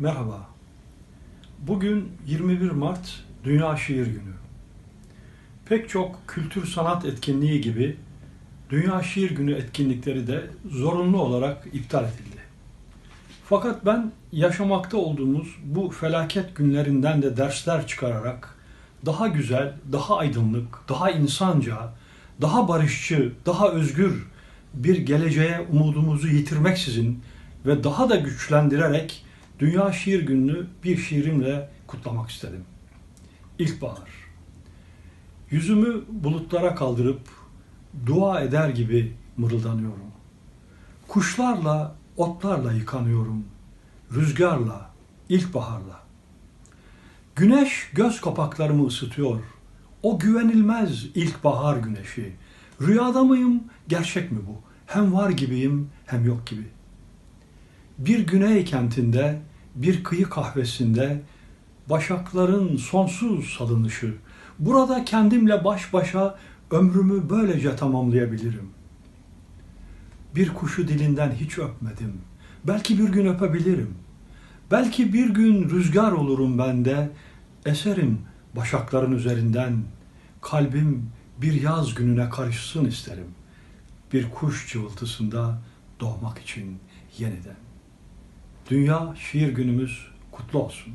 Merhaba. Bugün 21 Mart Dünya Şiir Günü. Pek çok kültür sanat etkinliği gibi Dünya Şiir Günü etkinlikleri de zorunlu olarak iptal edildi. Fakat ben yaşamakta olduğumuz bu felaket günlerinden de dersler çıkararak daha güzel, daha aydınlık, daha insanca, daha barışçı, daha özgür bir geleceğe umudumuzu yitirmeksizin ve daha da güçlendirerek Dünya Şiir Günü'nü bir şiirimle kutlamak istedim. İlkbahar. Yüzümü bulutlara kaldırıp dua eder gibi mırıldanıyorum. Kuşlarla, otlarla yıkanıyorum. Rüzgarla, ilkbaharla. Güneş göz kapaklarımı ısıtıyor. O güvenilmez ilkbahar güneşi. Rüyada mıyım, gerçek mi bu? Hem var gibiyim, hem yok gibi. Bir güney kentinde, bir kıyı kahvesinde başakların sonsuz salınışı. Burada kendimle baş başa ömrümü böylece tamamlayabilirim. Bir kuşu dilinden hiç öpmedim. Belki bir gün öpebilirim. Belki bir gün rüzgar olurum ben de, eserim başakların üzerinden. Kalbim bir yaz gününe karışsın isterim. Bir kuş cıvıltısında doğmak için yeniden. Dünya Şiir Günümüz kutlu olsun.